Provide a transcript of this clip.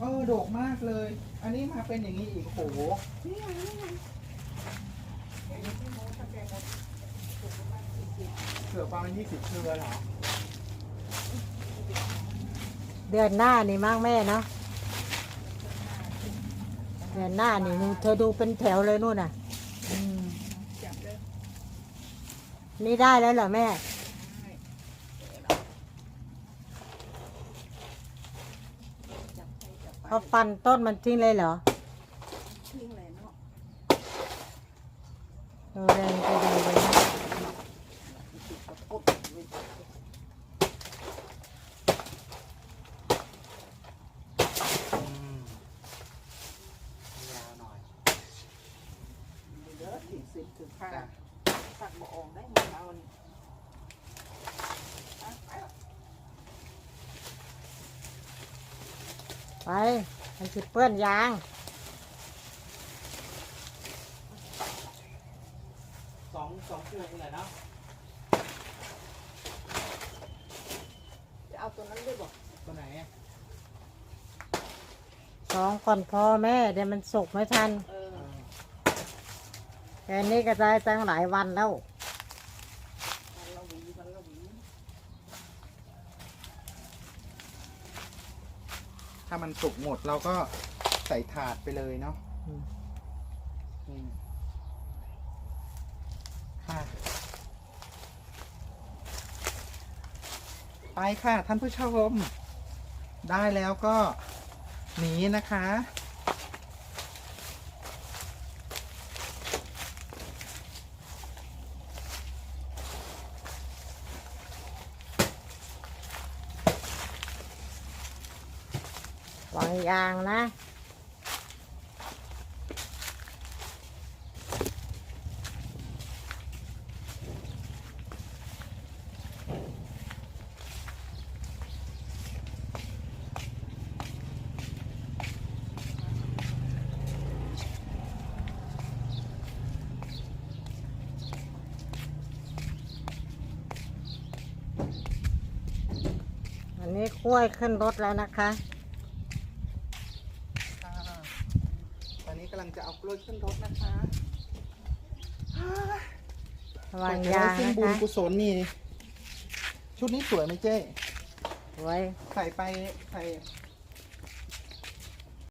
เออโดกมากเลย อันนี้มาเป็นอย่างนี้อีกโหนี่ไงนี่ไงเกือบประมาณยี่สิบเครือเหรอเดือนหน้านี่มั้งแม่เนาะเดือนหน้านี่นู่นเธอดูเป็นแถวเลยนู่นน่ะอืมนี่ได้แล้วเหรอแม่ จับไปจับไป เขาฟันต้นมันทิ้งเลยเหรอทิ้งเลยเนาะเออแรงไปดีเลยนะติดกับปุ๊บไว้อืมยาวหน่อยเดี๋ยวสี่สิบถึงห้าจ้ะตักบ่ออกได้หมดเอานี่อะไปละ ไปมันสิเปื้อนยางสองสองเครือนี่แหละเนาะจะเอาตัวนั้นด้วยบอกตัวไหนอะสองก่อนพอแม่เดี๋ยวมันสุกไม่ทันเออเออแค่นี้ก็ได้ตั้งหลายวันแล้ว วันละหวีวันละหวี ถ้ามันสุกหมดเราก็ใส่ถาดไปเลยเนาะอืมอืมค่ะ ไปค่ะท่านผู้ชม ได้แล้วก็หนีนะคะ วางยางนะอันนี้กล้วยขึ้นรถแล้วนะคะค่ะตอนนี้ กำลังจะเอากล้วยขึ้นรถนะคะวางยางซึ่งนะบุญคะกุศลนี่ ชุดนี้สวยไหมเจ๊ ไว้ใส่ไปใส่